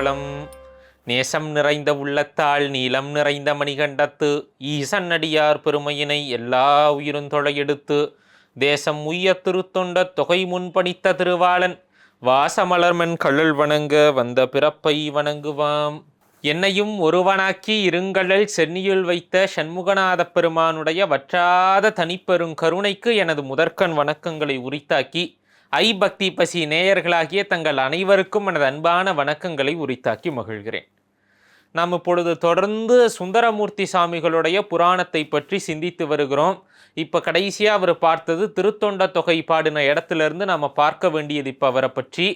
பலம். நேசம் நிறைந்த உள்ளத்தால் நீலம் நிறைந்த மணிகண்டத்து ஈசன் அடியார் பெருமையினை எல்லா உயிரும் தொலையெடுத்து தேசம் உய்ய திருத்தொண்ட தொகை முன்பணித்த திருவாளன் வாசமலர்மன் கழல் வணங்க வந்த பிறப்பை வணங்குவாம். என்னையும் ஒருவனாக்கி இருங்கழல் சென்னியுள் வைத்த சண்முகநாத பெருமானுடைய வற்றாத தனிப்பெரும் கருணைக்கு எனது முதற்கண் வணக்கங்களை உரித்தாக்கி ஐ பக்தி பசி நேயர்களாகிய தங்கள் அனைவருக்கும் எனது அன்பான வணக்கங்களை உரித்தாக்கி மகிழ்கிறேன். நாம் இப்பொழுது தொடர்ந்து சுந்தரமூர்த்தி சாமிகளுடைய புராணத்தை பற்றி சிந்தித்து வருகிறோம். இப்போ கடைசியாக அவர் பார்த்தது திருத்தொண்ட தொகை பாடின இடத்துல இருந்து நாம் பார்க்க வேண்டியது இப்போ அவரை பற்றி.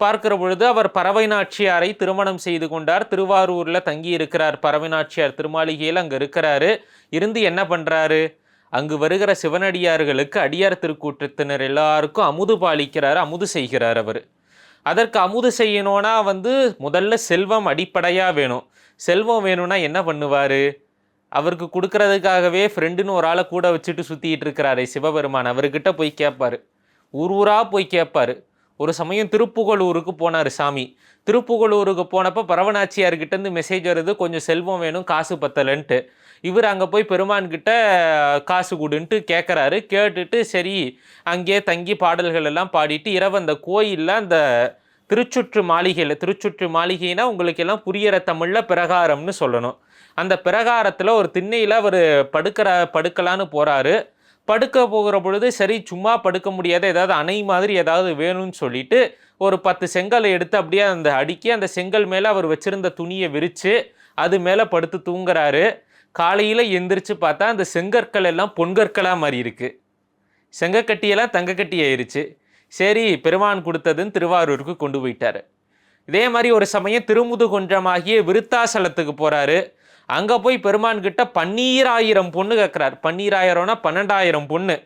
பார்க்கிற பொழுது அவர் பறவை நாச்சியாரை திருமணம் செய்து கொண்டார். திருவாரூரில் தங்கி இருக்கிறார் பறவை நாச்சியார் திருமாளிகையில் அங்கே இருக்கிறாரு. இருந்து என்ன பண்ணுறாரு அங்கு வருகிற சிவனடியார்களுக்கு அடியார் திருக்கூட்டத்தினர் எல்லாருக்கும் அமுது பாலிக்கிறார் அமுது செய்கிறார் அவர். அதற்கு அமுது செய்யணும்னா வந்து முதல்ல செல்வம் அடிப்படையாக வேணும். செல்வம் வேணும்னா என்ன பண்ணுவார்? அவருக்கு கொடுக்கறதுக்காகவே ஃப்ரெண்டுன்னு ஒரு ஆளை கூட வச்சுட்டு சுற்றிக்கிட்டு இருக்கிறாரே சிவபெருமான். அவர்கிட்ட போய் கேட்பார் ஊர் ஊராக போய் கேட்பார் ஒரு சமயம் திருப்புகலூருக்கு போனார் சாமி. திருப்புகலூருக்கு போனப்போ பரவநாச்சியார்கிட்டேருந்து மெசேஜ் வருது கொஞ்சம் செல்வம் வேணும் காசு பத்தலைன்ட்டு. இவர் அங்கே போய் பெருமான்கிட்ட காசு கொடுன்ட்டு கேட்குறாரு கேட்டுட்டு சரி அங்கேயே தங்கி பாடல்கள் எல்லாம் பாடிட்டு இரவு அந்த கோயிலில் அந்த திருச்சுற்று மாளிகையில் திருச்சுற்று மாளிகைனா உங்களுக்கு எல்லாம் புரியிற தமிழில் பிரகாரம்னு சொல்லணும். அந்த பிரகாரத்தில் ஒரு திண்ணையில் அவர் படுக்கிற படுக்கலான்னு போகிறாரு படுக்க போகிற பொழுது சரி சும்மா படுக்க முடியாத ஏதாவது அணை மாதிரி ஏதாவது வேணும்னு சொல்லிட்டு ஒரு பத்து செங்கலை எடுத்து அப்படியே அந்த அடுக்கி அந்த செங்கல் மேலே அவர் வச்சிருந்த துணியை விரித்து அது மேலே படுத்து தூங்குறாரு. காலையில் எந்திரிச்சு பார்த்தா அந்த செங்கற்கள் எல்லாம் பொன்கற்களாக மாறி இருக்கு. செங்கக்கட்டியெல்லாம் தங்கக்கட்டி ஆயிருச்சு. சரி பெருமான் கொடுத்ததுன்னு திருவாரூருக்கு கொண்டு போயிட்டாரு. இதே மாதிரி ஒரு சமயம் திருமுது குன்றமாகிய விருத்தாசலத்துக்கு போகிறாரு அங்கே போய் பெருமான் கிட்ட பன்னீராயிரம் பொண்ணு கேட்குறார் பன்னீராயிரம்னா பன்னெண்டாயிரம் பொண்ணு.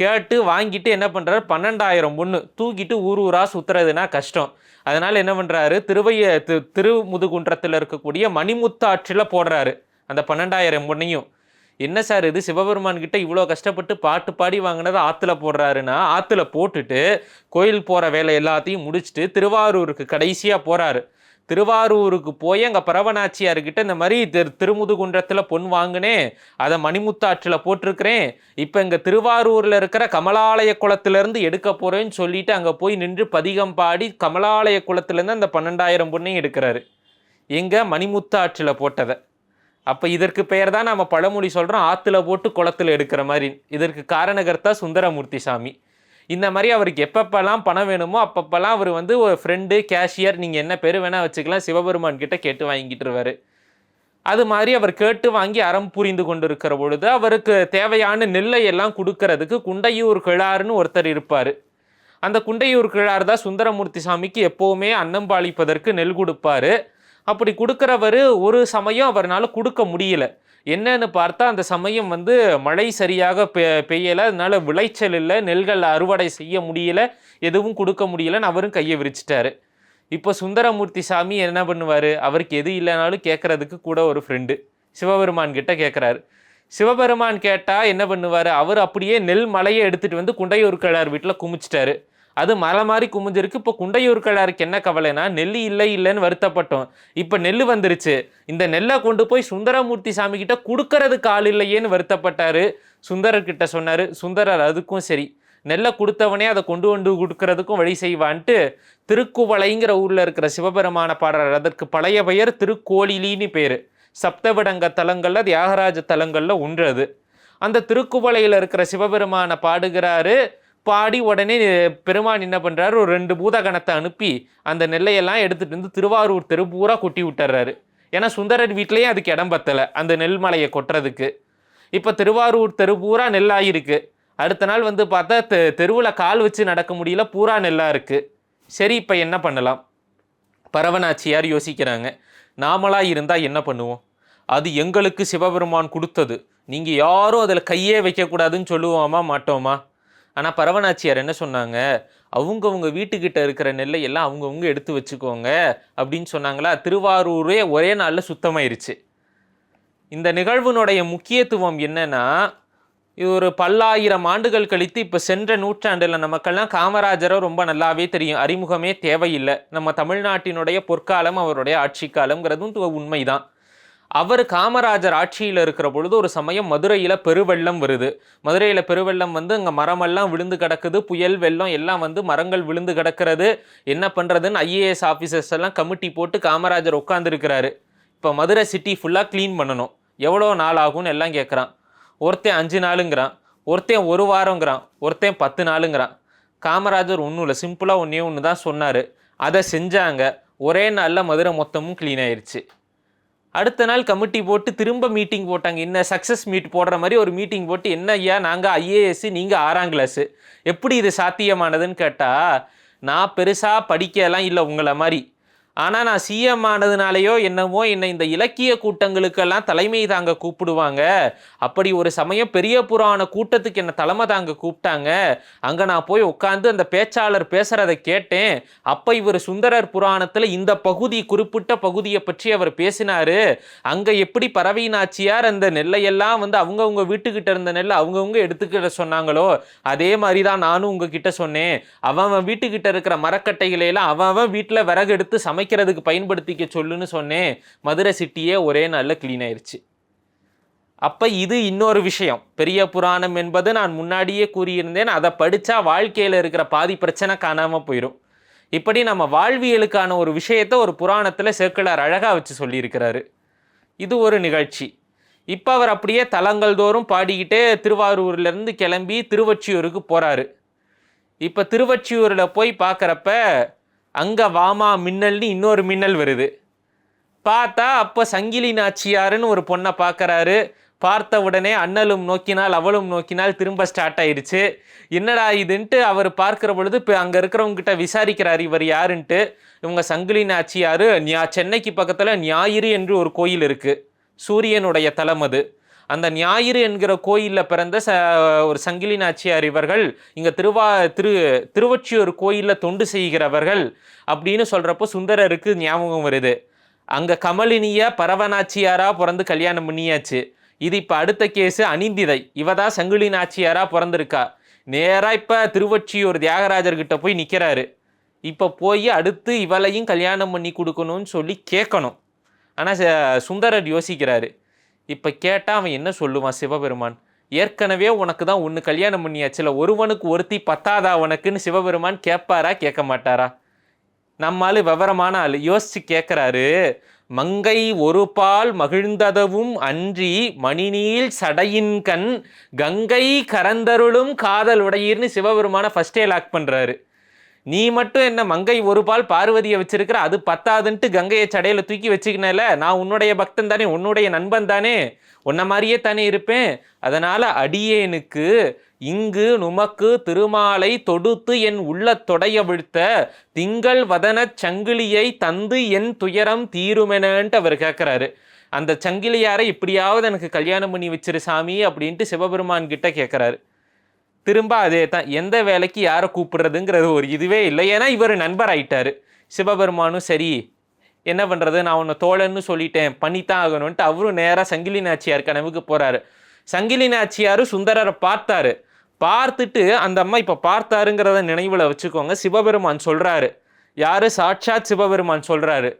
கேட்டு வாங்கிட்டு என்ன பண்ணுறாரு பன்னெண்டாயிரம் பொண்ணு. தூக்கிட்டு ஊர் ஊராக சுற்றுறதுனா கஷ்டம். அதனால் என்ன பண்ணுறாரு திருவைய திரு திருமுதுகுன்றத்தில் இருக்கக்கூடிய மணிமுத்தாற்றில் போடுறாரு. அந்த பன்னெண்டாயிரம் பொண்ணையும் என்ன சார் இது? சிவபெருமான் கிட்ட இவ்வளோ கஷ்டப்பட்டு பாட்டு பாடி வாங்கினதை ஆற்றுல போடுறாருன்னா ஆற்றுல போட்டுட்டு கோயில் போகிற வேலை எல்லாத்தையும் முடிச்சுட்டு திருவாரூருக்கு கடைசியாக போகிறாரு திருவாரூருக்கு போய் அங்கே பரவனாச்சியார்கிட்ட இந்த மாதிரி திரு திருமுதுகுன்றத்தில் பொன் வாங்கினேன் அதை மணிமுத்தாற்றில் போட்டிருக்கிறேன் இப்போ இங்கே திருவாரூரில் இருக்கிற கமலாலய குளத்திலேருந்து எடுக்க போகிறேன்னு சொல்லிட்டு அங்கே போய் நின்று பதிகம் பாடி கமலாலய குளத்துலேருந்து அந்த பன்னெண்டாயிரம் பொண்ணையும் எடுக்கிறாரு. எங்கே மணிமுத்தாற்றில் போட்டதை. அப்போ இதற்கு பெயர் தான் நம்ம பழமொழி சொல்கிறோம் ஆற்றுல போட்டு குளத்துல எடுக்கிற மாதிரி. இதற்கு காரணகர்த்தா சுந்தரமூர்த்தி சாமி. இந்த மாதிரி அவருக்கு எப்பப்பெல்லாம் பணம் வேணுமோ அப்பப்பெல்லாம் அவர் வந்து ஒரு ஃப்ரெண்டு கேஷியர் நீங்கள் என்ன பேர் வேணால் வச்சுக்கலாம் சிவபெருமான் கிட்ட கேட்டு வாங்கிட்டுருவாரு அது மாதிரி அவர் கேட்டு வாங்கி அறம் புரிந்து கொண்டிருக்கிற பொழுது அவருக்கு தேவையான நெல்லை எல்லாம் கொடுக்கறதுக்கு குண்டையூர் கிழாருன்னு ஒருத்தர் இருப்பார். அந்த குண்டையூர் கிழார் தான் சுந்தரமூர்த்தி சாமிக்கு எப்போவுமே அன்னம் பாலிப்பதற்கு நெல் கொடுப்பாரு. அப்படி கொடுக்குறவர் ஒரு சமயம் அவரால் கொடுக்க முடியல. என்னன்னு பார்த்தா அந்த சமயம் வந்து மழை சரியாக பெ பெய்யலை. அதனால் விளைச்சல் இல்லை. நெல்கள் அறுவடை செய்ய முடியல. எதுவும் கொடுக்க முடியலன்னு அவரும் கையை விரிச்சிட்டாரு. இப்போ சுந்தரமூர்த்தி சாமி என்ன பண்ணுவார்? அவருக்கு எது இல்லைனாலும் கேட்குறதுக்கு கூட ஒரு ஃப்ரெண்டு சிவபெருமான் கிட்ட கேட்குறாரு சிவபெருமான் கேட்டால் என்ன பண்ணுவார்? அவர் அப்படியே நெல் மலையை எடுத்துகிட்டு வந்து குண்டையூர் கிழார் வீட்டில் குமிச்சிட்டாரு. அது மலை மாதிரி குமிஞ்சிருக்கு. இப்போ குண்டையூர்களாருக்கு என்ன கவலைனா நெல் இல்லை இல்லைன்னு வருத்தப்பட்டோம். இப்போ நெல் வந்துருச்சு. இந்த நெல்லை கொண்டு போய் சுந்தரமூர்த்தி சாமி கிட்ட கொடுக்கறதுக்கு ஆள் இல்லையேன்னு வருத்தப்பட்டார். சுந்தரர்கிட்ட சொன்னார் சுந்தரர் அதுக்கும் சரி. நெல்லை கொடுத்தவனே அதை கொண்டு கொண்டு கொடுக்கறதுக்கும் வழி செய்வான்ட்டு திருக்குவளைங்கிற ஊரில் இருக்கிற சிவபெருமான பாடுறார் அதற்கு பழைய பெயர் திருக்கோழிலின்னு பேர். சப்தவிடங்க தலங்களில் தியாகராஜ தலங்களில் ஒன்று அது. அந்த திருக்குவளையில் இருக்கிற சிவபெருமானை பாடுகிறாரு பாடி உடனே பெருமான் என்ன பண்ணுறாரு ஒரு ரெண்டு பூதகணத்தை அனுப்பி அந்த நெல்லையெல்லாம் எடுத்துகிட்டு வந்து திருவாரூர் தெரு பூரா கொட்டி விட்டுறாரு. ஏன்னா சுந்தரர் வீட்லேயும் அதுக்கு இடம் பத்தலை அந்த நெல்மலையை கொட்டுறதுக்கு. இப்போ திருவாரூர் தெரு பூரா நெல்லாகிருக்கு அடுத்த நாள் வந்து பார்த்தா தெ தெருவில் கால் வச்சு நடக்க முடியல பூரா நெல்லாக இருக்குது சரி இப்போ என்ன பண்ணலாம்? பரவனாச்சியார் யோசிக்கிறாங்க நாமளாக இருந்தால் என்ன பண்ணுவோம்? அது எங்களுக்கு சிவபெருமான் கொடுத்தது. நீங்கள் யாரும் அதில் கையே வைக்கக்கூடாதுன்னு சொல்லுவோமா மாட்டோமா? ஆனால் பரவனாச்சியார் என்ன சொன்னாங்க? அவங்கவுங்க வீட்டுக்கிட்ட இருக்கிற நெல்லை எல்லாம் அவங்கவுங்க எடுத்து வச்சுக்கோங்க அப்படின்னு சொன்னாங்களா? திருவாரூரே ஒரே நாளில் சுத்தமாயிருச்சு. இந்த நிகழ்வினுடைய முக்கியத்துவம் என்னென்னா இது ஒரு பல்லாயிரம் ஆண்டுகள் கழித்து இப்போ சென்ற நூற்றாண்டில் நமக்கெல்லாம் காமராஜரை ரொம்ப நல்லாவே தெரியும். அறிமுகமே தேவையில்லை. நம்ம தமிழ்நாட்டினுடைய பொற்காலம் அவருடைய ஆட்சி காலம்ங்கிறதும் உண்மைதான். அவர் காமராஜர் ஆட்சியில் இருக்கிற பொழுது ஒரு சமயம் மதுரையில் பெருவெள்ளம் வருது. மதுரையில் பெருவெள்ளம் வந்து அங்கே மரமெல்லாம் விழுந்து கிடக்குது. புயல் வெள்ளம் எல்லாம் வந்து மரங்கள் விழுந்து கிடக்கிறது. என்ன பண்ணுறதுன்னு ஐஏஎஸ் ஆஃபீஸர்ஸ் எல்லாம் கமிட்டி போட்டு காமராஜர் உட்காந்துருக்கிறாரு இப்போ மதுரை சிட்டி ஃபுல்லாக க்ளீன் பண்ணணும். எவ்வளோ நாள் ஆகும்னு எல்லாம் கேட்குறான் ஒருத்தன் அஞ்சு நாளுங்கிறான். ஒருத்தன் ஒரு வாரங்கிறான். ஒருத்தன் பத்து நாளுங்கிறான். காமராஜர் ஒன்றும் இல்லை. சிம்பிளாக ஒன்றே ஒன்று தான் சொன்னார். அதை செஞ்சாங்க. ஒரே நாளில் மதுரை மொத்தமும் க்ளீன் ஆயிடுச்சு அடுத்த நாள் கமிட்டி போட்டு திரும்ப மீட்டிங் போட்டாங்க. என்ன சக்ஸஸ் மீட் போடுற மாதிரி ஒரு மீட்டிங் போட்டு என்ன ஐயா நாங்கள் ஐஏஎஸ்சி நீங்கள் ஆறாம் கிளாஸு எப்படி இது சாத்தியமானதுன்னு கேட்டால் நான் பெருசாக படிக்கலாம் இல்லை உங்களை மாதிரி. ஆனால் நான் சிஎம் ஆனதுனாலையோ என்னமோ என்னை இந்த இலக்கிய கூட்டங்களுக்கெல்லாம் தலைமை தாங்க கூப்பிடுவாங்க. அப்படி ஒரு சமயம் பெரிய புராண கூட்டத்துக்கு என்னை தலைமை தாங்க கூப்பிட்டாங்க. அங்கே நான் போய் உட்காந்து அந்த பேச்சாளர் பேசுகிறத கேட்டேன். அப்போ இவர் சுந்தரர் புராணத்தில் இந்த பகுதி குறிப்பிட்ட பகுதியை பற்றி அவர் பேசினாரு. அங்கே எப்படி பறவை நாச்சியார் அந்த நெல்லையெல்லாம் வந்து அவங்கவுங்க வீட்டுக்கிட்ட இருந்த நெல்லை அவங்கவுங்க எடுத்துக்கிட்ட சொன்னாங்களோ அதே மாதிரி தான் நானும் உங்ககிட்ட சொன்னேன். அவன் அவன் வீட்டுக்கிட்ட இருக்கிற மரக்கட்டைகளை எல்லாம் அவன் அவன் வீட்டில் விறகு எடுத்து சமைக்கிறதுக்கு பயன்படுத்திக்க சொல்லுன்னு சொன்னேன் மதுரை சிட்டியே ஒரே நாளில் க்ளீன் ஆயிடுச்சு அப்போ இது இன்னொரு விஷயம். பெரிய புராணம் என்பது நான் முன்னாடியே கூறியிருந்தேன் அதை படித்தா வாழ்க்கையில் இருக்கிற பாதி பிரச்சனை காணாமல் போயிடும் இப்படி நம்ம வாழ்வியலுக்கான ஒரு விஷயத்தை ஒரு புராணத்தில் சேர்க்கலார் அழகாக வச்சு சொல்லியிருக்கிறாரு. இது ஒரு நிகழ்ச்சி. இப்போ அவர் அப்படியே தலங்கள் தோறும் பாடிக்கிட்டே திருவாரூர்லேருந்து கிளம்பி திருவொற்றியூருக்கு போகிறாரு இப்போ திருவொற்றியூரில் போய் பார்க்குறப்ப அங்கே வாமா மின்னல்னு இன்னொரு மின்னல் வருது. பார்த்தா அப்போ சங்கிலி நாச்சியாருன்னு ஒரு பொண்ணை பார்க்கறாரு. பார்த்த உடனே அண்ணலும் நோக்கினால் அவளும் நோக்கினால் திரும்ப ஸ்டார்ட் ஆயிடுச்சு. என்னடா இதுன்ட்டு அவர் பார்க்குற பொழுது இப்போ அங்கே இருக்கிறவங்ககிட்ட விசாரிக்கிறார் இவர் யாருன்ட்டு. இவங்க சங்கிலி நாச்சியார் சென்னைக்கு பக்கத்தில் ஞாயிறு என்று ஒரு கோயில் இருக்குது சூரியனுடைய தலம் அது. அந்த ஞாயிறு என்கிற கோயிலில் பிறந்த ச ஒரு சங்கிலி நாச்சியார் இவர்கள் இங்கே திருவா திரு திருவொற்றியூர் கோயிலில் தொண்டு செய்கிறவர்கள் அப்படின்னு சொல்கிறப்போ சுந்தரருக்கு ஞாபகம் வருது. அங்கே கமலினிய பரவநாச்சியாராக பிறந்து கல்யாணம் பண்ணியாச்சு. இது இப்போ அடுத்த கேஸு அனிந்திதை இவ தான் சங்கிலி நாச்சியாராக பிறந்திருக்கா. நேராக இப்போ திருவொற்றியூர் தியாகராஜர்கிட்ட போய் நிற்கிறாரு இப்போ போய் அடுத்து இவளையும் கல்யாணம் பண்ணி கொடுக்கணும்னு சொல்லி கேட்கணும். ஆனால் சுந்தரர் யோசிக்கிறாரு. இப்போ கேட்டால் அவன் என்ன சொல்லுவான் சிவபெருமான்? ஏற்கனவே உனக்கு தான் ஒன்று கல்யாணம் பண்ணியாச்சுல ஒருவனுக்கு ஒருத்தி பத்தாதா உனக்குன்னு சிவபெருமான் கேட்பாரா கேட்க மாட்டாரா நம்ம விவரமான ஆள் யோசிச்சு கேட்குறாரு மங்கை ஒரு பால் மகிழ்ந்ததவும் அன்றி மணிநீள் சடையின் கண் கங்கை கரந்தருளும் காதல் உடையீர்னு சிவபெருமான ஃபஸ்ட்டே லாக் பண்ணுறாரு நீ மட்டும் என்ன மங்கை ஒரு பால் பார்வதியை வச்சிருக்கிற? அது பத்தாதுன்ட்டு கங்கையை சடையில தூக்கி வச்சுக்கினல நான் உன்னுடைய பக்தன் தானே உன்னுடைய நண்பன் தானே உன்ன மாதிரியே தானே இருப்பேன். அதனால அடியேனுக்கு இங்கு நுமக்கு திருமாலை தொடுத்து என் உள்ள தொடைய விழுத்த திங்கள் வதனச் சங்கிலியை தந்து என் துயரம் தீருமெனன்ட்டு அவர் கேட்குறாரு அந்த சங்கிலியாரை இப்படியாவது எனக்கு கல்யாணம் பண்ணி வச்சிரு சாமி அப்படின்ட்டு சிவபெருமான் கிட்ட கேட்குறாரு திரும்ப அதே தான். எந்த வேலைக்கு யாரை கூப்பிடுறதுங்கிறது ஒரு இதுவே இல்லை. ஏன்னா இவர் நண்பர் ஆயிட்டார். சிவபெருமானும் சரி என்ன பண்ணுறது நான் உன்னை தோழன்னு சொல்லிட்டேன். பண்ணித்தான் ஆகணும்ன்ட்டு அவரும் நேராக சங்கிலி நாச்சியார் கனவுக்கு போகிறாரு சங்கிலி நாச்சியாரும் சுந்தரரை பார்த்தாரு. பார்த்துட்டு அந்த அம்மா இப்போ பார்த்தாருங்கிறத நினைவில் வச்சுக்கோங்க. சிவபெருமான் சொல்கிறாரு யார்? சாட்சாத் சிவபெருமான் சொல்கிறாரு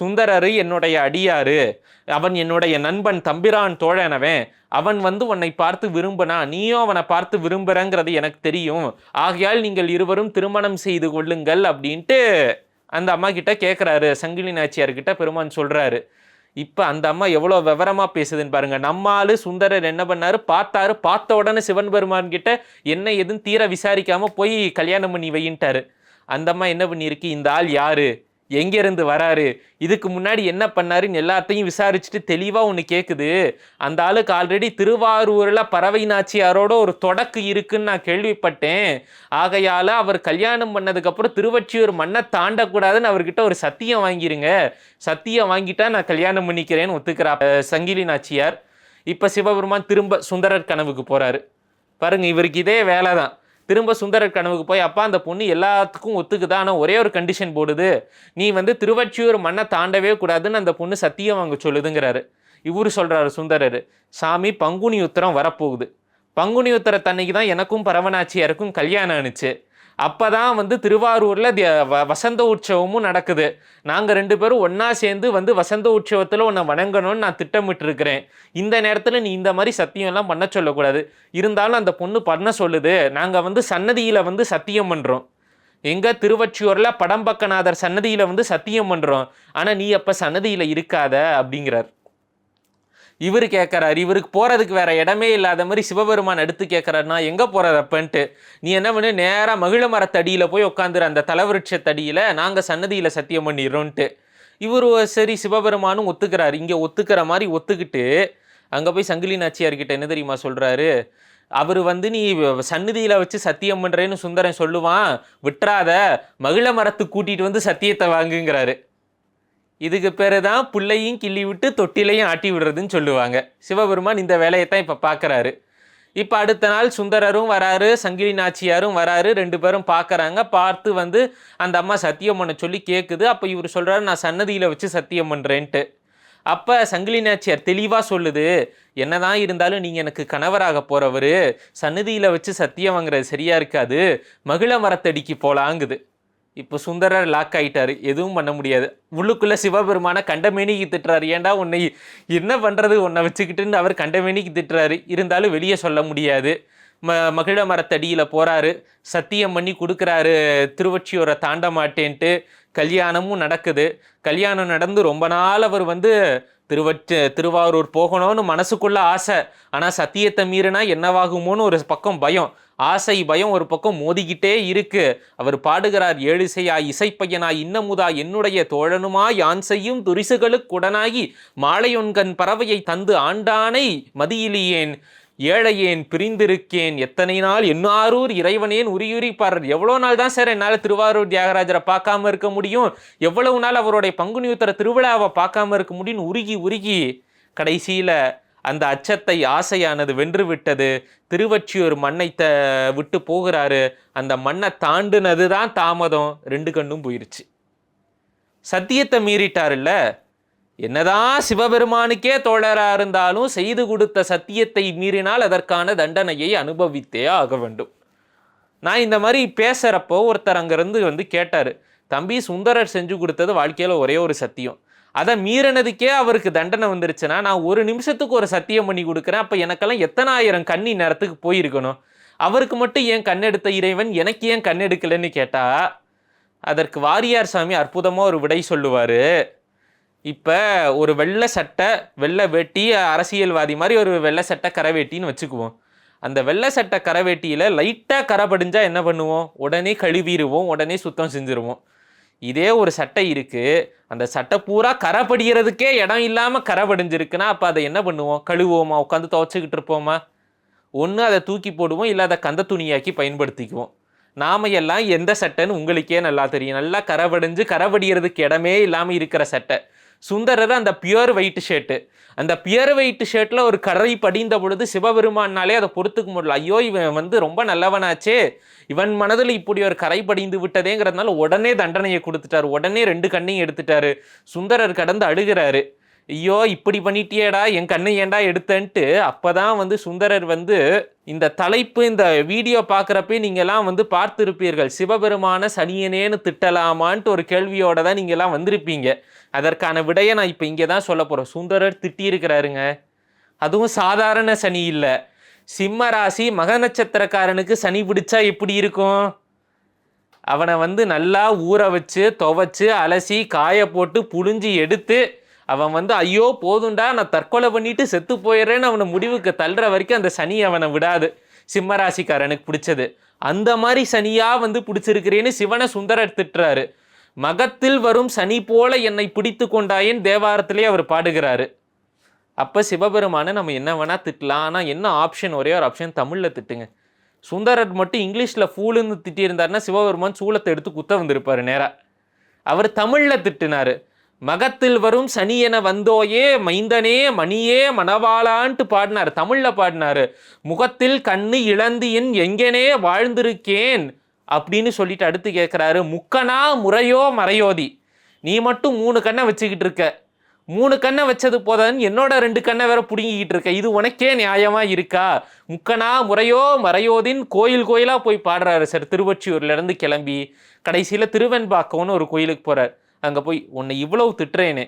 சுந்தரரு என்னுடைய அடியாரு. அவன் என்னுடைய நண்பன் தம்பிரான் தோழனவன். அவன் வந்து உன்னை பார்த்து விரும்பினா நீயும் அவனை பார்த்து விரும்புறங்கிறது எனக்கு தெரியும். ஆகையால் நீங்கள் இருவரும் திருமணம் செய்து கொள்ளுங்கள் அப்படின்ட்டு அந்த அம்மா கிட்ட கேட்குறாரு சங்கிலி நாச்சியார் கிட்ட பெருமான் சொல்றாரு. இப்போ அந்த அம்மா எவ்வளோ விவரமாக பேசுதுன்னு பாருங்க. நம்ம சுந்தரர் என்ன பண்ணாரு? பார்த்தாரு. பார்த்த உடனே சிவன் பெருமான் கிட்ட என்ன எதுன்னு தீர விசாரிக்காம போய் கல்யாணம் பண்ணி வையின்ட்டாரு. அந்த அம்மா என்ன பண்ணியிருக்கு? இந்த ஆள் யாரு? எங்கேருந்து வராரு? இதுக்கு முன்னாடி என்ன பண்ணாருன்னு எல்லாத்தையும் விசாரிச்சுட்டு தெளிவாக ஒன்று கேட்குது அந்த ஆளுக்கு ஆல்ரெடி திருவாரூரில் பறவை நாச்சியாரோட ஒரு தொடக்கு இருக்குன்னு நான் கேள்விப்பட்டேன். ஆகையால் அவர் கல்யாணம் பண்ணதுக்கப்புறம் திருவொற்றியூர் மண்ணை தாண்டக்கூடாதுன்னு அவர்கிட்ட ஒரு சத்தியம் வாங்கிருங்க. சத்தியம் வாங்கிட்டா நான் கல்யாணம் பண்ணிக்கிறேன்னு ஒத்துக்கிறா சங்கிலி நாச்சியார். இப்போ சிவபெருமான் திரும்ப சுந்தரர் கனவுக்கு போகிறாரு பாருங்க இவருக்கு இதே வேலை தான் திரும்ப சுந்தரர் கனவுக்கு போய் அப்பா அந்த பொண்ணு எல்லாத்துக்கும் ஒத்துக்குது? ஆனால் ஒரே ஒரு கண்டிஷன் போடுது. நீ வந்து திருவொற்றியூர் மண்ணை தாண்டவே கூடாதுன்னு அந்த பொண்ணு சத்தியம் வாங்க சொல்லுதுங்கிறாரு. இவரு சொல்கிறாரு சுந்தரர் சாமி பங்குனி உத்திரம் வரப்போகுது. பங்குனி உத்தரத்தன்னைக்கு தான் எனக்கும் பரவனாச்சியாருக்கும் கல்யாணம் ஆணுச்சு அப்போ தான் வந்து திருவாரூரில் வசந்த உற்சவமும் நடக்குது. நாங்கள் ரெண்டு பேரும் ஒன்றா சேர்ந்து வந்து வசந்த உற்சவத்தில் உன்னை வணங்கணும்னு நான் திட்டமிட்டிருக்கிறேன். இந்த நேரத்தில் நீ இந்த மாதிரி சத்தியம்லாம் பண்ண சொல்லக்கூடாது. இருந்தாலும் அந்த பொண்ணு பண்ண சொல்லுது. நாங்கள் வந்து சன்னதியில் வந்து சத்தியம் பண்ணுறோம் எங்கே திருவற்றியூரில் படம்பக்கநாதர் சன்னதியில் வந்து சத்தியம் பண்ணுறோம் ஆனால் நீ அப்போ சன்னதியில் இருக்காத அப்படிங்கிறார். இவர் கேட்குறாரு இவருக்கு போகிறதுக்கு வேற இடமே இல்லாத மாதிரி சிவபெருமான் எடுத்து கேட்குறாருனா எங்கே போகிறது அப்பன்ட்டு. நீ என்ன பண்ணு நேராக மகிழ மரத்தடியில் போய் உட்காந்துரு அந்த தலவிருட்சத்தடியில் நாங்கள் சன்னதியில் சத்தியம் பண்ணிடுறோன்ட்டு இவர் சரி சிவபெருமானும் ஒத்துக்கிறாரு. இங்கே ஒத்துக்கிற மாதிரி ஒத்துக்கிட்டு அங்கே போய் சங்கிலி நாச்சியார்கிட்ட என்ன தெரியுமா சொல்கிறாரு அவர் வந்து நீ சந்நிதியில் வச்சு சத்தியம் பண்ணுறேன்னு சுந்தரன் சொல்லுவான் விட்டுறாத மகிழ மரத்துக்கு கூட்டிகிட்டு வந்து சத்தியத்தை வாங்குங்கிறாரு. இதுக்கு பேர் தான் புள்ளையும் கிள்ளி விட்டு தொட்டிலையும் ஆட்டி விடுறதுன்னு சொல்லுவாங்க. சிவபெருமான் இந்த வேலையை தான் இப்போ பார்க்குறாரு இப்போ அடுத்த நாள் சுந்தரரும் வராரு சங்கிலி நாச்சியாரும் வராரு ரெண்டு பேரும் பார்க்குறாங்க பார்த்து வந்து அந்த அம்மா சத்தியம் பண்ண சொல்லி கேட்குது அப்போ இவர் சொல்கிறாரு நான் சன்னதியில் வச்சு சத்தியம் பண்ணுறேன்ட்டு அப்போ சங்கிலி நாச்சியார் தெளிவாக சொல்லுது என்னதான் இருந்தாலும் நீங்கள் எனக்கு கணவராக போகிறவர் சன்னதியில் வச்சு சத்தியம் வாங்குறது சரியாக இருக்காது. மகிழ மரத்தடிக்கு போகலாங்குது இப்போ சுந்தரர் லாக் ஆயிட்டாரு. எதுவும் பண்ண முடியாது. உள்ளுக்குள்ளே சிவபெருமான கண்டமேனிக்கு திட்டுறாரு. ஏன்டா உன்னை என்ன பண்ணுறது உன்னை வச்சுக்கிட்டுன்னு அவர் கண்டமேனிக்கு திட்டுறாரு. இருந்தாலும் வெளியே சொல்ல முடியாது. ம மகிழ மரத்தடியில் போகிறாரு சத்தியம் பண்ணி கொடுக்குறாரு. திருவொற்றியூரை தாண்ட மாட்டேன்ட்டு கல்யாணமும் நடக்குது. கல்யாணம் நடந்து ரொம்ப நாள் அவர் வந்து திருவற்று திருவாரூர் போகணும்னு மனசுக்குள்ள ஆசை. ஆனால் சத்தியத்தை மீறினா என்னவாகுமோன்னு ஒரு பக்கம் பயம். ஆசை பயம் ஒரு பக்கம் மோதிக்கிட்டே இருக்கு. அவர் பாடுகிறார் ஏழிசையா இசைப்பையனா இன்னமுதா என்னுடைய தோழனுமா யான் செய்யும் துரிசுகளுக்குடனாகி மாலையொன்கண் பறவையை தந்து ஆண்டானை மதியிலியேன் ஏழையேன் பிரிந்திருக்கேன் எத்தனை நாள் என்னாரூர் இறைவனேன் உரியுரிப்பாரர் எவ்வளோ நாள் தான் சார் என்னால் திருவாரூர் தியாகராஜரை பார்க்காம இருக்க முடியும்? எவ்வளவு நாள் அவருடைய பங்குனி உத்தர திருவிழாவை பார்க்காம இருக்க முடியும்னு உருகி உருகி கடைசியில் அந்த அச்சத்தை ஆசையானது வென்று விட்டது. திருவற்றியூர் மண்ணை த விட்டு போகிறாரு. அந்த மண்ணை தாண்டுனது தான் தாமதம். ரெண்டு கண்ணும் போயிருச்சு. சத்தியத்தை மீறிட்டாருல்ல? என்னதான் சிவபெருமானுக்கே தோழராக இருந்தாலும் செய்து கொடுத்த சத்தியத்தை மீறினால் அதற்கான தண்டனையை அனுபவித்தே ஆக வேண்டும். நான் இந்த மாதிரி பேசுகிறப்போ ஒருத்தர் அங்கேருந்து வந்து கேட்டார் தம்பி சுந்தரர் செஞ்சு கொடுத்தது வாழ்க்கையில் ஒரே ஒரு சத்தியம். அதை மீறினதுக்கே அவருக்கு தண்டனை வந்துருச்சுன்னா நான் ஒரு நிமிஷத்துக்கு ஒரு சத்தியம் பண்ணி கொடுக்குறேன். அப்போ எனக்கெல்லாம் எத்தனாயிரம் கண்ணி நேரத்துக்கு போயிருக்கணும்? அவருக்கு மட்டும் ஏன் கண்ணெடுத்த இறைவன்? எனக்கு ஏன் கண்ணெடுக்கலைன்னு கேட்டால் அதற்கு வாரியார் சாமி அற்புதமாக ஒரு விடை சொல்லுவார். இப்போ ஒரு வெள்ளை சட்டை வெள்ளை வேட்டி அரசியல்வாதி மாதிரி ஒரு வெள்ளை சட்டை கரவேட்டின்னு வச்சுக்குவோம். அந்த வெள்ளை சட்டை கரவேட்டியில் லைட்டாக கரை படிஞ்சால் என்ன பண்ணுவோம்? உடனே கழுவிடுவோம் உடனே சுத்தம் செஞ்சுருவோம். இதே ஒரு சட்டை இருக்குது அந்த சட்டை பூரா கரை படிகிறதுக்கே இடம் இல்லாமல் கரை படிஞ்சிருக்குன்னா அப்போ அதை என்ன பண்ணுவோம்? கழுவுவோமா? உட்காந்து துவைச்சிக்கிட்டு இருப்போமா? ஒன்று அதை தூக்கி போடுவோம் இல்லை அதை கந்த துணியாக்கி பயன்படுத்திக்குவோம். நாம எல்லாம் எந்த சட்டைன்னு உங்களுக்கே நல்லா தெரியும். நல்லா கரைபடிஞ்சு கரைபடிகிறதுக்கு இடமே இல்லாமல் இருக்கிற சட்டை. சுந்தரர் அந்த பியூர் ஒயிட் ஷர்ட்டு அந்த பியர் ஒயிட் ஷர்ட்டில் ஒரு கரை படிந்த பொழுது சிவபெருமானாலே அதை பொறுத்துக்க முடியல. ஐயோ இவன் வந்து ரொம்ப நல்லவனாச்சே. இவன் மனதில் இப்படி ஒரு கரை படிந்து விட்டதேங்கிறதுனால உடனே தண்டனையை கொடுத்துட்டாரு. உடனே ரெண்டு கண்ணையும் எடுத்துட்டாரு. சுந்தரர் கடந்து அழுகிறாரு. ஐயோ இப்படி பண்ணிட்டியேடா என் கண்ணை ஏன்டா எடுத்தன்ட்டு அப்பதான் வந்து சுந்தரர் வந்து இந்த தலைப்பு இந்த வீடியோ பார்க்குறப்பே நீங்கள்லாம் வந்து பார்த்துருப்பீர்கள். சிவபெருமான சனியனேன்னு திட்டலாமான்ட்டு ஒரு கேள்வியோட தான் நீங்கள்லாம் வந்திருப்பீங்க. அதற்கான விடையை நான் இப்போ இங்கே தான் சொல்ல போகிறேன் சுந்தரர் திட்டியிருக்கிறாருங்க. அதுவும் சாதாரண சனி இல்லை. சிம்ம ராசி மக நட்சத்திரக்காரனுக்கு சனி பிடிச்சா எப்படி இருக்கும்? அவனை வந்து நல்லா ஊற வச்சு துவைச்சு அலசி காய போட்டு புழிஞ்சி எடுத்து அவன் வந்து ஐயோ போதுண்டா நான் தற்கொலை பண்ணிட்டு செத்து போயிடுறேன்னு அவனை முடிவுக்கு தள்ளுற வரைக்கும் அந்த சனி அவனை விடாது. சிம்ம ராசிக்காரனுக்கு பிடிச்சது. அந்த மாதிரி சனியா வந்து பிடிச்சிருக்கிறேன்னு சிவனை சுந்தரர் திட்டுறாரு. மகத்தில் வரும் சனி போல என்னை பிடித்து கொண்டாயின் தேவாரத்திலே அவர் பாடுகிறாரு. அப்போ சிவபெருமானை நம்ம என்ன வேணால் திட்டலாம். ஆனால் என்ன ஆப்ஷன் ஒரே ஒரு ஆப்ஷன் தமிழில் திட்டுங்க. சுந்தரர் மட்டும் இங்கிலீஷில் ஃபூலுன்னு திட்டியிருந்தாருன்னா சிவபெருமான் சூளத்தை எடுத்து குத்த வந்திருப்பார் நேராக அவர் தமிழில் திட்டினார். மகத்தில் வரும் சனி என வந்தோயே மைந்தனே மணியே மணவாளான்ட்டு பாடினார். தமிழில் பாடினாரு முகத்தில் கண்ணு இழந்து என் எங்கனே வாழ்ந்திருக்கேன் அப்படின்னு சொல்லிட்டு அடுத்து கேட்குறாரு முக்கனா முறையோ மறையோதி நீ மட்டும் மூணு கண்ணை வச்சுக்கிட்டு இருக்க. மூணு கண்ணை வச்சது போதான்னு என்னோட ரெண்டு கண்ணை வேற பிடுங்கிக்கிட்டு இருக்க. இது உனக்கே நியாயமா இருக்கா? முக்கனா முறையோ மறையோதின் கோயில் கோயிலாக போய் பாடுறாரு சார். திருவொற்றியூர்லேருந்து கிளம்பி கடைசியில் திருவெண்பாக்கம்னு ஒரு கோயிலுக்கு போகிறார் அங்கே போய் உன்னை இவ்வளவு திட்டுறேனே.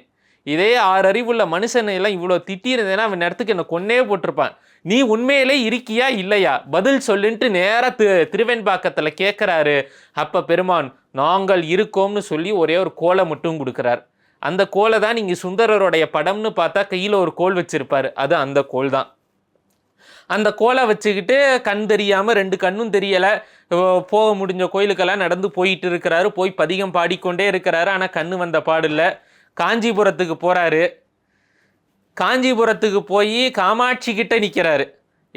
இதே ஆறு அறிவுள்ள மனுஷனை எல்லாம் இவ்வளோ திட்டியிருந்தேன்னா அவன் நேரத்துக்கு என்னை கொன்னே போட்டிருப்பான். நீ உண்மையிலே இருக்கியா இல்லையா? பதில் சொல்லுன்ட்டு நேராக தி திருவெண்பாக்கத்தில் கேட்குறாரு அப்போ பெருமான் நாங்கள் இருக்கோம்னு சொல்லி ஒரே ஒரு கோலை மட்டும் கொடுக்குறார். அந்த கோலை தான் நீங்கள் சுந்தரருடைய படம்னு பார்த்தா கையில் ஒரு கோல் வச்சுருப்பார். அது அந்த கோல் தான் அந்த கோலை வச்சுக்கிட்டு கண் தெரியாமல் ரெண்டு கண்ணும் தெரியலை. போக முடிஞ்ச கோயிலுக்கெல்லாம் நடந்து போயிட்டு இருக்கிறாரு. போய் பதிகம் பாடிக்கொண்டே இருக்கிறாரு. ஆனால் கண்ணு வந்த பாடில்ல. காஞ்சிபுரத்துக்கு போகிறாரு காஞ்சிபுரத்துக்கு போய் காமாட்சி கிட்ட நிற்கிறாரு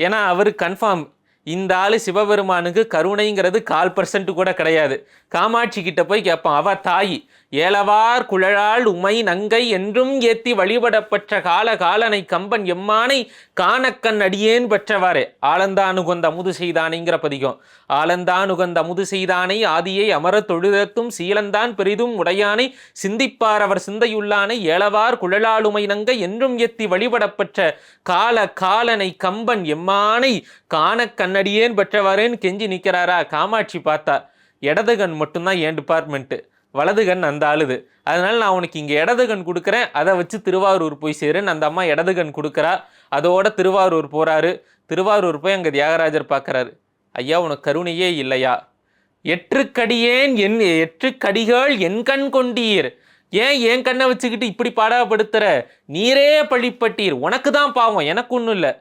ஏன்னா அவர் கன்ஃபார்ம் இந்த ஆள் சிவபெருமானுக்கு கருணைங்கிறது கால் பர்சன்ட் கூட கிடையாது. காமாட்சி கிட்ட போய் கேட்பான் அவ தாய் ஏலவார் குழலால் உமை நங்கை என்றும் ஏத்தி வழிபடப்பட்ட கால காலனை கம்பன் எம்மானை காணக்கண் அடியேன் பெற்றவாறே. ஆலந்தானுகந்த அமுது செய்தானேங்கிற பதிகம். ஆலந்தானுகந்த அமுது செய்தானை ஆதியை அமர தொழுதத்தும் சீலந்தான் பெரிதும் உடையானை சிந்திப்பார் அவர் சிந்தையுள்ளானை ஏளவார் குழலாளுமை நங்க என்றும் எத்தி வழிபடப்பெற்ற கால காலனை கம்பன் எம்மானை காண கண்ணடியேன் பெற்றவாறேன்னு கெஞ்சி நிற்கிறாரா? காமாட்சி பார்த்தா இடதுகன் மட்டும்தான் என் டிபார்ட்மெண்ட்டு வலதுகன் அந்த ஆளுது. அதனால் நான் உனக்கு இங்கே இடதுகன் கொடுக்குறேன். அதை வச்சு திருவாரூர் போய் சேருன்னு அந்த அம்மா இடதுகன் கொடுக்குறா. அதோட திருவாரூர் போகிறாரு திருவாரூர் போய் அங்கே தியாகராஜர் பார்க்கறாரு. ஐயா உனக்கு கருணையே இல்லையா? எற்றுக்கடியேன் என் எற்றுக்கடிகள் என் கண் கொண்டீர். ஏன் என் கண்ணை வச்சுக்கிட்டு இப்படி பாடாப்படுத்துகிற நீரே பழிப்பட்டீர். உனக்கு தான் பாவம் எனக்கு ஒன்றும் இல்லை.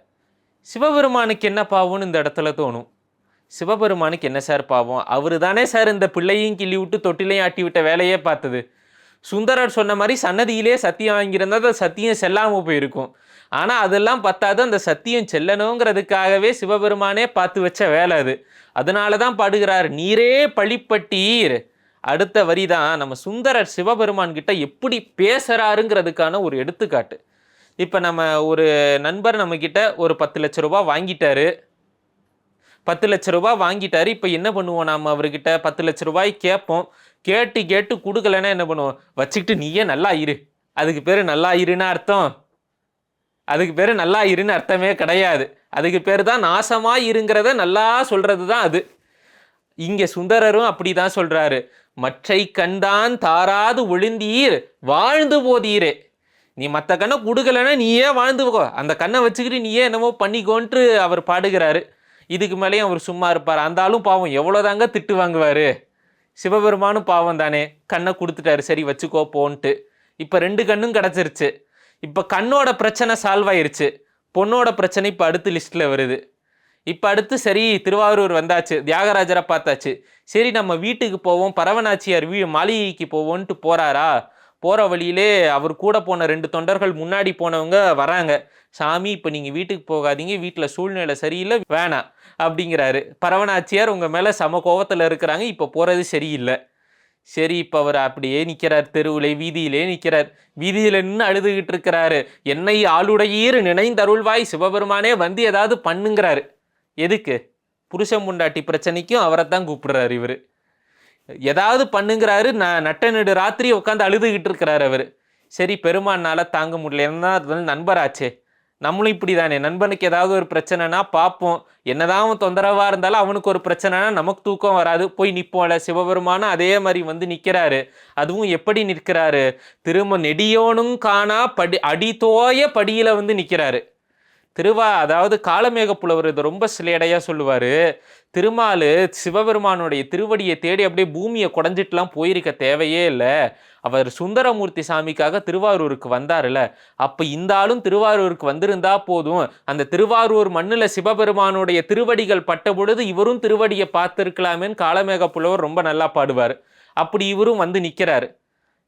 சிவபெருமானுக்கு என்ன பாவம்னு இந்த இடத்துல தோணும். சிவபெருமானுக்கு என்ன சார் பாவம்? அவரு தானே சார் இந்த பிள்ளையும் கிள்ளி விட்டு தொட்டிலையும் ஆட்டி விட்ட வேலையே பார்த்தது. சுந்தரர் சொன்ன மாதிரி சன்னதியிலே சத்தியம் வாங்கியிருந்தால் அது சத்தியம் செல்லாமல் போயிருக்கும். ஆனால் அதெல்லாம் பத்தாது அந்த சத்தியம் செல்லணுங்கிறதுக்காகவே சிவபெருமானே பார்த்து வச்ச வேலை அது. அதனால தான் பாடுகிறார் நீரே பழிப்பட்டீர். அடுத்த வரி தான் நம்ம சுந்தரர் சிவபெருமான் கிட்ட எப்படி பேசுகிறாருங்கிறதுக்கான ஒரு எடுத்துக்காட்டு. இப்போ நம்ம ஒரு நண்பர் நம்ம ஒரு பத்து லட்ச ரூபா வாங்கிட்டாரு. பத்து லட்ச ரூபா வாங்கிட்டாரு. இப்போ என்ன பண்ணுவோம் நாம் அவர்கிட்ட? பத்து லட்ச ரூபாய் கேட்போம். கேட்டு கேட்டு கொடுக்கலன்னா என்ன பண்ணுவோம்? வச்சுக்கிட்டு நீயே நல்லா இரு. அதுக்கு பேர் நல்லா இருன்னு அர்த்தம். அதுக்கு பேர் நல்லா இருன்னு அர்த்தமே கிடையாது. அதுக்கு பேர் தான் நாசமாக இருங்கிறத நல்லா சொல்கிறது தான் அது. இங்கே சுந்தரரும் அப்படி தான் சொல்கிறாரு மற்றை கண்தான் தாராது ஒளிந்தீர் வாழ்ந்து போதீரே. நீ மற்ற கண்ணை கொடுக்கலன்னா நீயே வாழ்ந்து போ. அந்த கண்ணை வச்சுக்கிட்டு நீயே என்னமோ பண்ணிக்கோன்ட்டு அவர் பாடுகிறாரு. இதுக்கு மேலேயும் அவர் சும்மா இருப்பார். அந்த ஆளும் பாவம். எவ்வளோதாங்க திட்டு வாங்குவார்? சிவபெருமானும் பாவம் தானே. கண்ணை கொடுத்துட்டாரு. சரி வச்சுக்கோ போன்ட்டு. இப்போ ரெண்டு கண்ணும் கிடச்சிருச்சு. இப்போ கண்ணோட பிரச்சனை சால்வ் ஆயிருச்சு. பொண்ணோட பிரச்சனை இப்போ அடுத்த லிஸ்ட்டில் வருது. இப்போ அடுத்து சரி திருவாரூர் வந்தாச்சு தியாகராஜரை பார்த்தாச்சு. சரி நம்ம வீட்டுக்கு போவோம் பரவனாச்சியார் வீ மாளிகைக்கு போவோன்ட்டு போகிறாரா போகிற வழியிலே அவர் கூட போன ரெண்டு தொண்டர்கள் முன்னாடி போனவங்க வராங்க. சாமி இப்போ நீங்கள் வீட்டுக்கு போகாதீங்க வீட்டில் சூழ்நிலை சரியில்லை வேணாம் அப்படிங்கிறாரு. பரவனாச்சியார் உங்கள் மேலே சம கோவத்தில் இருக்கிறாங்க இப்போ போகிறது சரியில்லை. சரி இப்போ அவர் அப்படியே நிற்கிறார் தெருவிலே வீதியிலே நிற்கிறார் வீதியில் நின்று அழுதுகிட்டு இருக்கிறாரு. என்னை ஆளுடையீர் நினைந்தருள்வாய் சிவபெருமானே வந்து ஏதாவது பண்ணுங்கிறாரு. எதுக்கு? புருஷன் முண்டாட்டி பிரச்சனைக்கும் அவரை தான் கூப்பிடுறாரு இவர். ஏதாவது பண்ணுங்கிறாரு நான் நட்ட நெடு ராத்திரி உட்காந்து அழுதுகிட்டு இருக்கிறாரு அவர். சரி பெருமானால் தாங்க முடியல. என்ன நண்பராச்சே. நம்மளும் இப்படி தானே நண்பனுக்கு ஏதாவது ஒரு பிரச்சனைனா பார்ப்போம் என்னதான் அவன் தொந்தரவாக இருந்தாலும் அவனுக்கு ஒரு பிரச்சனைனா நமக்கு தூக்கம் வராது. போய் நிற்போம்ல சிவபெருமானும் அதே மாதிரி வந்து நிற்கிறாரு அதுவும் எப்படி நிற்கிறாரு? திரும்ப நெடியோனும் காணா படி அடித்தோய படியில் வந்து நிற்கிறாரு திருவா அதாவது காலமேக புலவர் இதை ரொம்ப சிலேடையாக சொல்லுவார். திருமாலு சிவபெருமானுடைய திருவடியை தேடி அப்படியே பூமியை குடஞ்சிட்டுலாம் போயிருக்க தேவையே இல்லை. அவர் சுந்தரமூர்த்தி சாமிக்காக திருவாரூருக்கு வந்தார்ல. அப்போ இந்த ஆளும் திருவாரூருக்கு வந்திருந்தா போதும். அந்த திருவாரூர் மண்ணில் சிவபெருமானுடைய திருவடிகள் பட்ட பொழுது இவரும் திருவடியை பார்த்துருக்கலாமேன்னு காலமேக புலவர் ரொம்ப நல்லா பாடுவார். அப்படி இவரும் வந்து நிற்கிறார்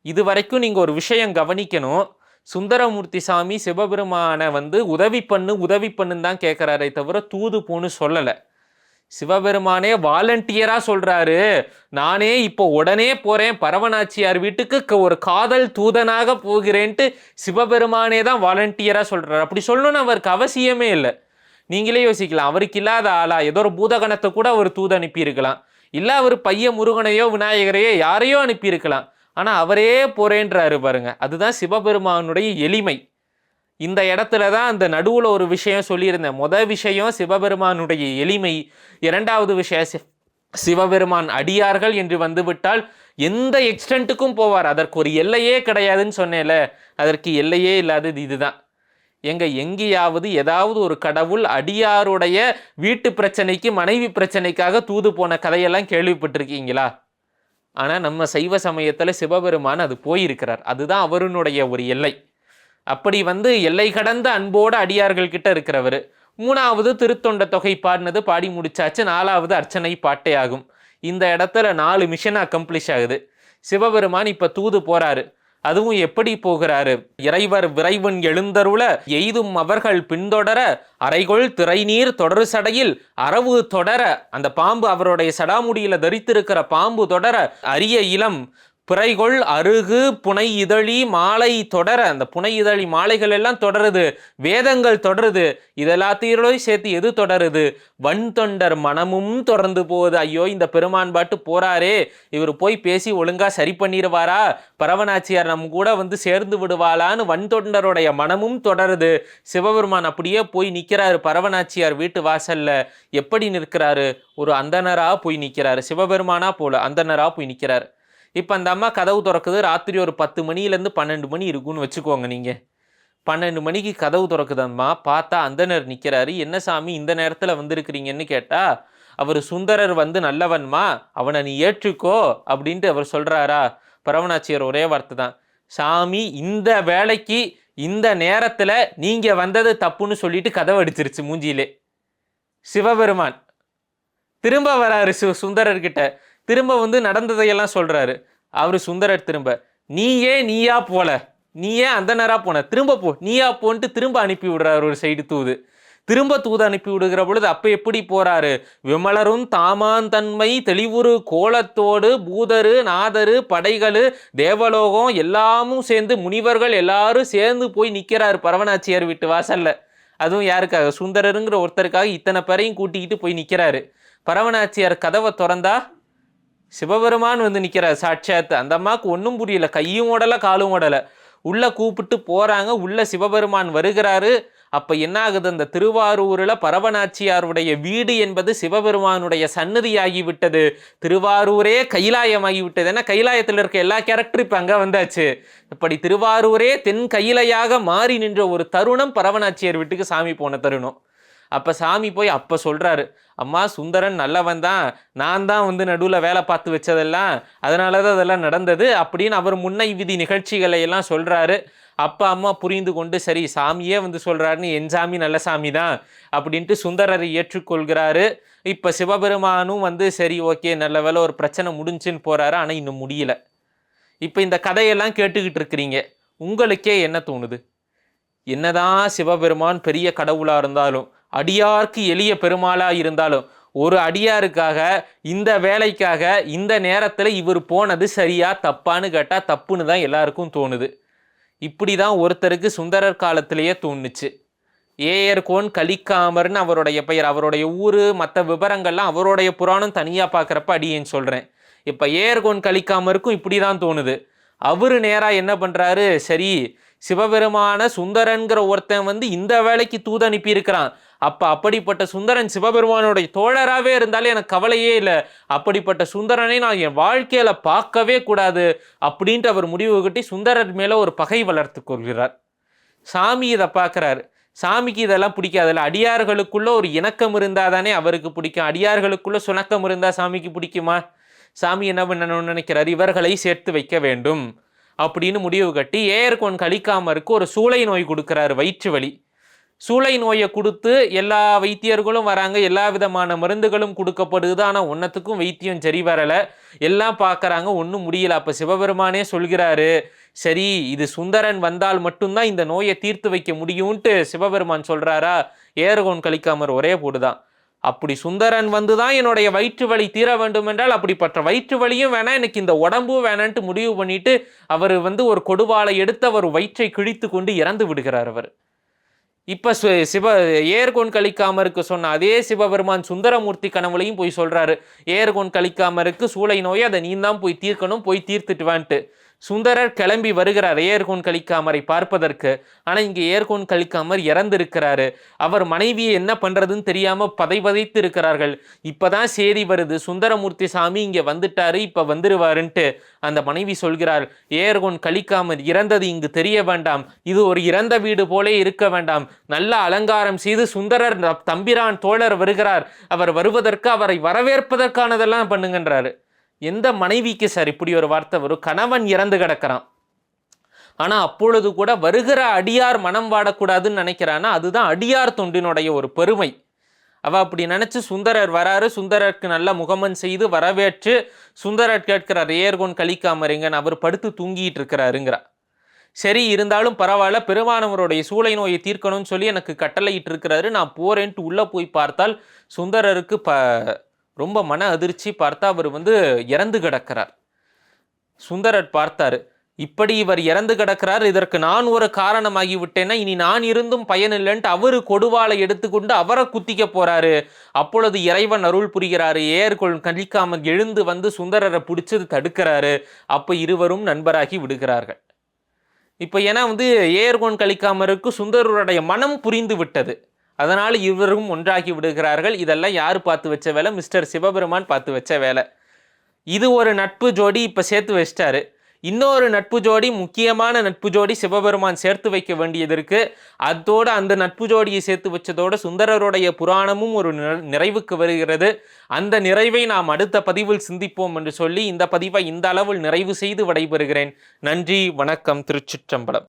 இது வரைக்கும் நீங்கள் ஒரு விஷயம் கவனிக்கணும். சுந்தரமூர்த்தி சாமி சிவபெருமானை வந்து உதவி பண்ணு உதவி பண்ணுன்னு தான் கேட்குறாரே தவிர தூது போன்னு சொல்லலை. சிவபெருமானே வாலண்டியரா சொல்றாரு. நானே இப்போ உடனே போறேன். பரவனாச்சியார் வீட்டுக்கு ஒரு காதல் தூதனாக போகிறேன்ட்டு சிவபெருமானே தான் வாலண்டியரா சொல்றாரு. அப்படி சொல்லணும்னு அவருக்கு அவசியமே இல்லை. நீங்களே யோசிக்கலாம். அவருக்கு இல்லாத ஆளா ஏதோ ஒரு பூதகணத்தை கூட அவர் தூது அனுப்பியிருக்கலாம். இல்லை அவர் பைய முருகனையோ விநாயகரையோ யாரையோ அனுப்பியிருக்கலாம். ஆனால் அவரே போறேன்றாரு பாருங்க. அதுதான் சிவபெருமானுடைய எளிமை. இந்த இடத்துல தான் அந்த நடுவில் ஒரு விஷயம் சொல்லியிருந்தேன். முத விஷயம் சிவபெருமானுடைய எளிமை. இரண்டாவது விஷயம் சி- சிவபெருமான் அடியார்கள் என்று வந்துவிட்டால் எந்த எக்ஸ்டென்ட்டுக்கும் போவார். அதற்கு ஒரு எல்லையே கிடையாதுன்னு சொன்னேன்ல. அதற்கு எல்லையே இல்லாதது இதுதான். எங்க எங்கேயாவது ஏதாவது ஒரு கடவுள் அடியாருடைய வீட்டு பிரச்சனைக்கு மனைவி பிரச்சனைக்காக தூது போன கதையெல்லாம் கேள்விப்பட்டிருக்கீங்களா? ஆனால் நம்ம சைவ சமயத்தில் சிவபெருமான் அது போயிருக்கிறார். அதுதான் அவருனுடைய ஒரு எல்லை. அப்படி வந்து எல்லை கடந்த அன்போட அடியார்கள் கிட்ட இருக்கிறவர். மூணாவது திருத்தொண்ட தொகை பாடினது பாடி முடிச்சாச்சு. நாலாவது அர்ச்சனை பாட்டே ஆகும். இந்த இடத்துல நாலு மிஷன் அக்கம்ப்ளிஷ் ஆகுது. சிவபெருமான் இப்போ தூது போறாரு. அதுவும் எப்படி போகிறாரு? இறைவர் விரைவன் எழுந்தருள எய்தும் அவர்கள் பின்தொடர அரைகொள் திரைநீர் தொடர் சடையில் அரவு தொடர அந்த பாம்பு அவருடைய சடாமுடியில தரித்திருக்கிற பாம்பு தொடர அரிய இளம் பிறைகொள் அருகு புனை இதழி மாலை தொடர அந்த புனை இதழி மாலைகள் எல்லாம் தொடருது வேதங்கள் தொடருது இதெல்லாத்தையும் சேர்த்து எது தொடருது? வன் தொண்டர் மனமும் தொடர்ந்து போகுது. ஐயோ இந்த பெருமான் பாட்டு போறாரே இவர் போய் பேசி ஒழுங்கா சரி பண்ணிடுவாரா? பரவனாச்சியார் நம்ம கூட வந்து சேர்ந்து விடுவாளான்னு வன் தொண்டருடைய மனமும் தொடருது. சிவபெருமான் அப்படியே போய் நிற்கிறாரு பரவனாச்சியார் வீட்டு வாசல்ல. எப்படி நிற்கிறாரு? ஒரு அந்தனரா போய் நிற்கிறாரு சிவபெருமானா போல அந்தனரா போய் நிற்கிறார் இப்போ அந்த அம்மா கதவு திறக்குது ராத்திரி ஒரு பத்து மணிலேருந்து பன்னெண்டு மணி இருக்குன்னு வச்சுக்கோங்க நீங்கள் பன்னெண்டு மணிக்கு கதவு திறக்குதம்மா பார்த்தா அந்தனர் நிற்கிறாரு என்ன சாமி இந்த நேரத்தில் வந்திருக்கிறீங்கன்னு கேட்டால் அவர் சுந்தரர் வந்து நல்லவன்மா அவனை நீ ஏற்றுக்கோ அப்படின்ட்டு அவர் சொல்கிறாரா பரவனாச்சியர் ஒரே வார்த்தை தான். சாமி இந்த வேலைக்கு இந்த நேரத்தில் நீங்கள் வந்தது தப்புன்னு சொல்லிட்டு கதவு அடிச்சிருச்சு மூஞ்சியிலே. சிவபெருமான். திரும்ப வராரு சு சுந்தரர்கிட்ட. திரும்ப வந்து நடந்ததையெல்லாம் சொல்கிறாரு அவர் சுந்தரர் திரும்ப நீயே நீயா போல நீயே அந்த போன திரும்ப போ நீயா போன்ட்டு திரும்ப அனுப்பி விடுறாரு ஒரு சைடு தூது. திரும்ப தூது அனுப்பி விடுகிற பொழுது அப்போ எப்படி போறாரு? விமலரும் தாமான் தன்மை தெளிவுறு கோலத்தோடு பூதரு நாதரு படைகளு தேவலோகம் எல்லாமும் சேர்ந்து முனிவர்கள் எல்லாரும் சேர்ந்து போய் நிற்கிறாரு பரவனாச்சியார் வீட்டு வாசல்ல. அதுவும் யாருக்காக? சுந்தரருங்கிற ஒருத்தருக்காக இத்தனை பேரையும் கூட்டிக்கிட்டு போய் நிற்கிறாரு பரவனாச்சியார் கதவை திறந்தா சிவபெருமான் வந்து நிற்கிறார் சாட்சாத் அந்த அம்மாவுக்கு ஒன்றும் புரியல. கையும் ஓடல காலும் ஓடலை. உள்ளே கூப்பிட்டு போகிறாங்க உள்ளே சிவபெருமான் வருகிறாரு. அப்போ என்ன ஆகுது? அந்த திருவாரூரில் பரவநாச்சியாருடைய வீடு என்பது சிவபெருமானுடைய சன்னதியாகிவிட்டது திருவாரூரே கைலாயமாகிவிட்டது. ஏன்னா கைலாயத்தில் இருக்க எல்லா கேரக்டரும் இப்போ அங்கே வந்தாச்சு. இப்படி திருவாரூரே தென் கையிலையாக மாறி நின்ற ஒரு தருணம் பரவநாச்சியார் வீட்டுக்கு சாமி போன தருணம். அப்போ சாமி போய் அப்போ சொல்கிறாரு அம்மா சுந்தரன் நல்லவன் தான். நான் தான் வந்து நடுவில் வேலை பார்த்து வச்சதெல்லாம் அதனால தான் அதெல்லாம் நடந்தது அப்படின்னு அவர் முன்னை விதி நிகழ்ச்சிகளை எல்லாம் சொல்கிறாரு அப்பா அம்மா புரிந்து கொண்டு சரி சாமியே வந்து சொல்கிறாருன்னு என் சாமி நல்ல சாமி தான் அப்படின்ட்டு சுந்தரரை ஏற்றுக்கொள்கிறாரு. இப்போ சிவபெருமானும் வந்து சரி ஓகே நல்ல வேலை ஒரு பிரச்சனை முடிஞ்சுன்னு போகிறாரு ஆனால் இன்னும் முடியல. இப்போ இந்த கதையெல்லாம் கேட்டுக்கிட்டு இருக்கிறீங்க உங்களுக்கே என்ன தோணுது? என்னதான் சிவபெருமான் பெரிய கடவுளாக இருந்தாலும் அடியார்க்கு எளிய பெருமாளாக இருந்தாலும் ஒரு அடியாருக்காக இந்த வேலைக்காக இந்த நேரத்தில் இவர் போனது சரியா தப்பான்னு கேட்டால் தப்புன்னு தான் எல்லாருக்கும் தோணுது. இப்படி தான் ஒருத்தருக்கு சுந்தரர் காலத்திலேயே தோணுச்சு. ஏயர்கோன் கலிக்காமர்னு அவருடைய பெயர் அவருடைய ஊர் மற்ற விவரங்கள்லாம் அவருடைய புராணம் தனியாக பார்க்குறப்ப அடியேன்னு சொல்கிறேன் இப்போ ஏயர்கோன் கலிக்காமருக்கும் இப்படி தான் தோணுது. அவர் நேராக என்ன பண்ணுறாரு சரி சிவபெருமான சுந்தரன்கிற ஒருத்தன் வந்து இந்த வேலைக்கு தூது அனுப்பியிருக்கிறான். அப்போ அப்படிப்பட்ட சுந்தரன் சிவபெருமானுடைய தோழராகவே இருந்தாலே எனக்கு கவலையே இல்லை. அப்படிப்பட்ட சுந்தரனை நான் என் வாழ்க்கையில் பார்க்கவே கூடாது அப்படின்ட்டு அவர் முடிவு கட்டி சுந்தரர் மேலே ஒரு பகை வளர்த்து கொள்கிறார். சாமி இதை பார்க்குறாரு. சாமிக்கு இதெல்லாம் பிடிக்காதுல்ல அடியார்களுக்குள்ளே ஒரு இணக்கம் இருந்தால் தானே அவருக்கு பிடிக்கும். அடியார்களுக்குள்ளே சுணக்கம் இருந்தால் சாமிக்கு பிடிக்குமா? சாமி என்ன பண்ணணும்னு நினைக்கிறார்? இவர்களை சேர்த்து வைக்க வேண்டும். அப்படின்னு முடிவு கட்டி ஏயர்கோன் கழிக்காமருக்கு ஒரு சூளை நோய் கொடுக்குறாரு வயிற்று வலி. சூளை நோயை கொடுத்து எல்லா வைத்தியர்களும் வராங்க. எல்லா விதமான மருந்துகளும் கொடுக்கப்படுது. ஆனால் ஒன்றத்துக்கும் வைத்தியம் சரி வரலை. எல்லாம் பார்க்குறாங்க ஒன்றும் முடியல. அப்போ சிவபெருமானே சொல்கிறாரு சரி இது சுந்தரன் வந்தால் மட்டும்தான் இந்த நோயை தீர்த்து வைக்க முடியும்ன்ட்டு சிவபெருமான் சொல்கிறாரா ஏர்கோன் கழிக்காமர் ஒரே போடுதான். அப்படி சுந்தரன் வந்து தான் என்னுடைய வயிற்று வலி தீர வேண்டும் என்றால் அப்படிப்பட்ட வயிற்று வலியும் வேணாம். எனக்கு இந்த உடம்பும் வேணான்ட்டு முடிவு பண்ணிட்டு அவர் வந்து ஒரு கொடுவாளை எடுத்து அவர் வயிற்றை கிழித்து கொண்டு இறந்து விடுகிறார் அவர். இப்போ சிவ ஏர்கோன் கலிக்காமருக்கு சொன்ன அதே சிவபெருமான் சுந்தரமூர்த்தி கனவுலையும் போய் சொல்கிறாரு ஏர்கோன் கலிக்காமருக்கு சூளை நோயை அதை நீ தான் போய் தீர்க்கணும் போய் தீர்த்துட்டு வான்ட்டு. சுந்தரர் கிளம்பி வருகிறார். ஏர்கோன் கலிக்காமரை பார்ப்பதற்கு. ஆனால் இங்கே ஏர்கோன் கலிக்காமர் இறந்திருக்கிறாரு. அவர் மனைவியை என்ன பண்ணுறதுன்னு தெரியாமல் பதை பதைத்து இருக்கிறார்கள் இப்பதான் சேதி வருது. சுந்தரமூர்த்தி சாமி இங்கே வந்துட்டாரு இப்போ வந்துருவாருன்ட்டு அந்த மனைவி சொல்கிறார் ஏர்கோன் கலிக்காமர் இறந்தது இங்கு தெரிய வேண்டாம். இது ஒரு இறந்த வீடு போலே இருக்க வேண்டாம். நல்ல அலங்காரம் செய்து சுந்தரர் தம்பிரான் தோழர் வருகிறார். அவர் வருவதற்கு அவரை வரவேற்பதற்கானதெல்லாம் பண்ணுங்கன்றாரு. எந்த மனைவிக்கு சார் இப்படி ஒரு வார்த்தை வரும்? கணவன் இறந்து கிடக்கிறான். ஆனால் அப்பொழுது கூட வருகிற அடியார் மனம் வாடக்கூடாதுன்னு நினைக்கிறான்னா அதுதான் அடியார் தொண்டினுடைய ஒரு பெருமை. அவ அப்படி நினச்சி சுந்தரர் வராரு. சுந்தரருக்கு நல்ல முகமன் செய்து வரவேற்று சுந்தரர் கேட்கிறார் ஏர்கொன் கலிக்காமரிங்கன்னு. அவர் படுத்து தூங்கிட்டு இருக்கிறாருங்கிறா. சரி இருந்தாலும் பரவாயில்ல. பெருமானவருடைய சூளை நோயை தீர்க்கணும்னு சொல்லி எனக்கு கட்டளையிட்டு இருக்கிறாரு நான் போறேன்ட்டு உள்ளே போய் பார்த்தால் சுந்தரருக்கு ப ரொம்ப மன அதிர்ச்சி பார்த்தா அவர் வந்து இறந்து கிடக்கிறார். சுந்தரர் பார்த்தாரு இப்படி இவர் இறந்து கிடக்கிறார் இதற்கு நான் ஒரு காரணமாகி விட்டேன்னா இனி நான் இருந்தும் பயனில்லைன்ட்டு அவரு கொடுவாளை எடுத்துக்கொண்டு அவரை குத்திக்க போறாரு. அப்பொழுது இறைவன் அருள் புரிகிறாரு ஏர்கொள் கழிக்காமல் எழுந்து வந்து சுந்தரரை பிடிச்சது தடுக்கிறாரு. அப்போ இருவரும் நண்பராகி விடுகிறார்கள். இப்போ ஏன்னா வந்து ஏர்கோன் கழிக்காமருக்கு சுந்தரருடைய மனம் புரிந்து விட்டது. அதனால் இருவரும் ஒன்றாகி விடுகிறார்கள். இதெல்லாம் யார் பார்த்து வச்ச வேலை? மிஸ்டர் சிவபெருமான் பார்த்து வச்ச வேலை. இது ஒரு நட்பு ஜோடி இப்போ சேர்த்து வச்சிட்டாரு. இன்னொரு நட்பு ஜோடி முக்கியமான நட்பு ஜோடி சிவபெருமான் சேர்த்து வைக்க வேண்டியது இருக்குது அதோடு அந்த நட்பு ஜோடியை சேர்த்து வச்சதோட சுந்தரருடைய புராணமும் ஒரு நிறைவுக்கு வருகிறது. அந்த நிறைவை நாம் அடுத்த பதிவில் சிந்திப்போம் என்று சொல்லி இந்த பதிவை இந்த அளவில் நிறைவு செய்து விடைபெறுகிறேன். நன்றி வணக்கம் திருச்சிற்றம்பலம்.